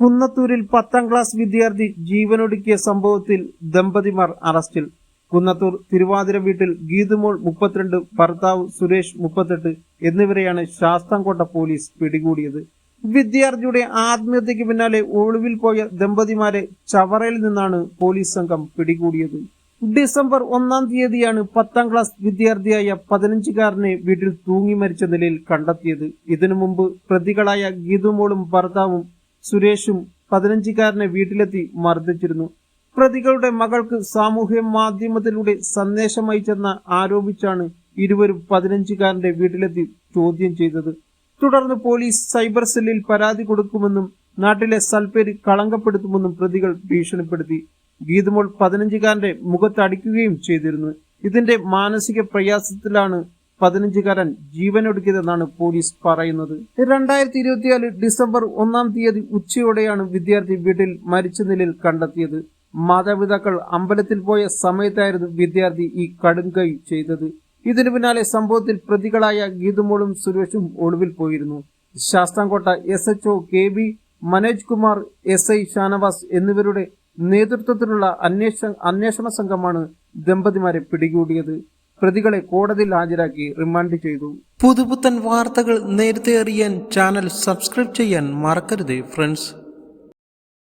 കുന്നത്തൂരിൽ പത്താം ക്ലാസ് വിദ്യാർത്ഥി ജീവനൊടുക്കിയ സംഭവത്തിൽ ദമ്പതിമാർ അറസ്റ്റിൽ. കുന്നത്തൂർ തിരുവാതിര വീട്ടിൽ ഗീതുമോൾ മുപ്പത്തിരണ്ട് ഭർത്താവ് സുരേഷ് മുപ്പത്തെട്ട് എന്നിവരെയാണ് ശാസ്താംകോട്ട പോലീസ് പിടികൂടിയത്. വിദ്യാർത്ഥിയുടെ ആത്മഹത്യക്ക് പിന്നാലെ ഒളിവിൽ പോയ ദമ്പതിമാരെ ചവറയിൽ നിന്നാണ് പോലീസ് സംഘം പിടികൂടിയത്. ഡിസംബർ ഒന്നാം തീയതിയാണ് പത്താം ക്ലാസ് വിദ്യാർത്ഥിയായ പതിനഞ്ചുകാരനെ വീട്ടിൽ തൂങ്ങി മരിച്ച നിലയിൽ കണ്ടെത്തിയത്. ഇതിനു മുമ്പ് പ്രതികളായ ഗീതുമോളും ഭർത്താവും സുരേഷും പതിനഞ്ചുകാരനെ വീട്ടിലെത്തി മർദ്ദിച്ചിരുന്നു. പ്രതികളുടെ മകൾക്ക് സാമൂഹ്യ മാധ്യമത്തിലൂടെ സന്ദേശം അയച്ചെന്ന് ആരോപിച്ചാണ് ഇരുവരും പതിനഞ്ചുകാരന്റെ വീട്ടിലെത്തി ചോദ്യം ചെയ്തത്. തുടർന്ന് പോലീസ് സൈബർ സെല്ലിൽ പരാതി കൊടുക്കുമെന്നും നാട്ടിലെ സൽപ്പേര് കളങ്കപ്പെടുത്തുമെന്നും പ്രതികൾ ഭീഷണിപ്പെടുത്തി. ഗീതുമോൾ പതിനഞ്ചുകാരന്റെ മുഖത്തടിക്കുകയും ചെയ്തിരുന്നു. ഇതിന്റെ മാനസിക പ്രയാസത്തിലാണ് പതിനഞ്ചുകാരൻ ജീവനൊടുക്കിയതെന്നാണ് പോലീസ് പറയുന്നത്. രണ്ടായിരത്തി ഇരുപത്തിനാല് ഡിസംബർ ഒന്നാം തീയതി ഉച്ചയോടെയാണ് വിദ്യാർത്ഥി വീട്ടിൽ മരിച്ച നിലയിൽ കണ്ടെത്തിയത്. മാതാപിതാക്കൾ അമ്പലത്തിൽ പോയ സമയത്തായിരുന്നു വിദ്യാർത്ഥി ഈ കടുങ്കൈ ചെയ്തത്. ഇതിനു പിന്നാലെ സംഭവത്തിൽ പ്രതികളായ ഗീതുമോളും സുരേഷും ഒളിവിൽ പോയിരുന്നു. Sasthamkotta S H O K B Manoj Kumar S I Shanavas എന്നിവരുടെ നേതൃത്വത്തിലുള്ള അന്വേഷണ അന്വേഷണ സംഘമാണ് ദമ്പതിമാരെ പിടികൂടിയത്. പ്രതികളെ കോടതിയിൽ ഹാജരാക്കി റിമാൻഡ് ചെയ്തു. പുതുപുത്തൻ വാർത്തകൾ നേരത്തെ അറിയാൻ ചാനൽ സബ്സ്ക്രൈബ് ചെയ്യാൻ മറക്കരുത് ഫ്രണ്ട്സ്.